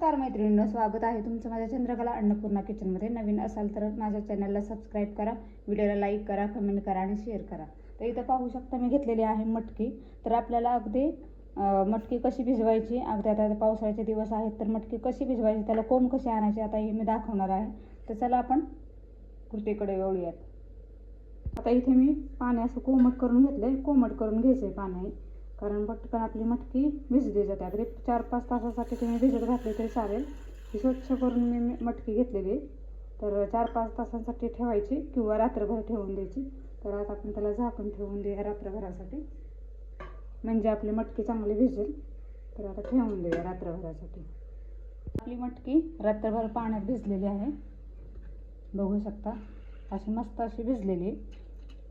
नमस्कार मैत्रिणींनो स्वागत आहे तुमचं माझ्या चंद्रकला अन्नपूर्णा किचनमध्ये. नवीन असाल तर माझ्या चॅनलला सबस्क्राईब करा व्हिडिओला लाईक करा कमेंट करा आणि शेअर करा. तर इथं पाहू शकता मी घेतलेली आहे मटकी. तर आपल्याला अगदी मटकी कशी भिजवायची अगदी आता पावसाळ्याचे दिवस आहेत तर मटकी कशी भिजवायची त्याला कोंब कशी आणायची आता हे मी दाखवणार आहे. तर चला आपण कृतीकडे वळूयात. आता इथे मी पाणी असं कोमट करून घेतलं आहे कोमट करून घ्यायचं आहे पाणी कारण पटकन आपली मटकी भिजली जाते. अगदी चार पाच तासासाठी तुम्ही भिजत घातली तरी चालेल. ही स्वच्छ करून मी मटकी घेतलेली. तर चार पाच तासांसाठी ठेवायची किंवा रात्रभर ठेवून द्यायची. तर आता आपण त्याला झाकून ठेवून देऊया रात्रभरासाठी. म्हणजे आपली मटकी चांगली भिजेल. तर आता ठेवून देऊया रात्रभरासाठी. आपली मटकी रात्रभर पाण्यात भिजलेली आहे. बघू शकता. अशी मस्त अशी भिजलेली. आहे.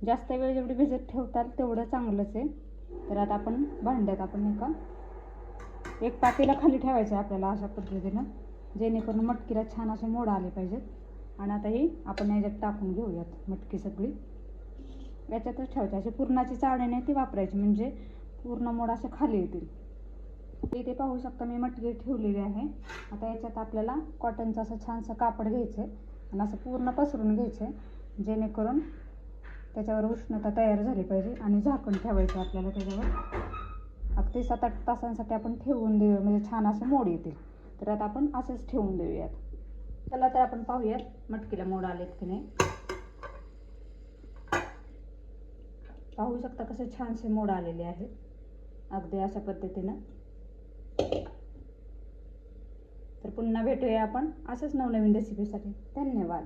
जास्त वेळ जेवढी भिजत ठेवताल तेवढं चांगलंच आहे. तर आता आपण भांड्यात आपण एका एक पातेला खाली ठेवायचं आहे आपल्याला अशा पद्धतीनं जेणेकरून मटकीला छान असे मोड आले पाहिजेत. आणि आता ही आपण याच्यात टाकून घेऊयात मटकी सगळी. याच्यातच ठेवायची. अशी पूर्णाची चाळणी नाही ती वापरायची म्हणजे पूर्ण मोड असे खाली येतील. इथे पाहू शकता मी मटकी ठेवलेली आहे. आता याच्यात आपल्याला कॉटनचं असं छानसं कापड घ्यायचं आहे आणि असं पूर्ण पसरून घ्यायचं आहे जेणेकरून त्याच्यावर उष्णता तयार झाली पाहिजे आणि झाकण ठेवायचं आपल्याला त्याच्यावर. अगदी सात आठ तासांसाठी आपण ठेवून देऊ म्हणजे छान असे मोड येतील. तर आता आपण असेच ठेवून देऊयात. चला तर आपण पाहूयात मटकीला मोड आलेत की नाही. पाहू शकता कसे छानसे मोड आलेले आहेत. अगदी अशा पद्धतीनं. तर पुन्हा भेटूया आपण असंच नवनवीन रेसिपीसाठी धन्यवाद.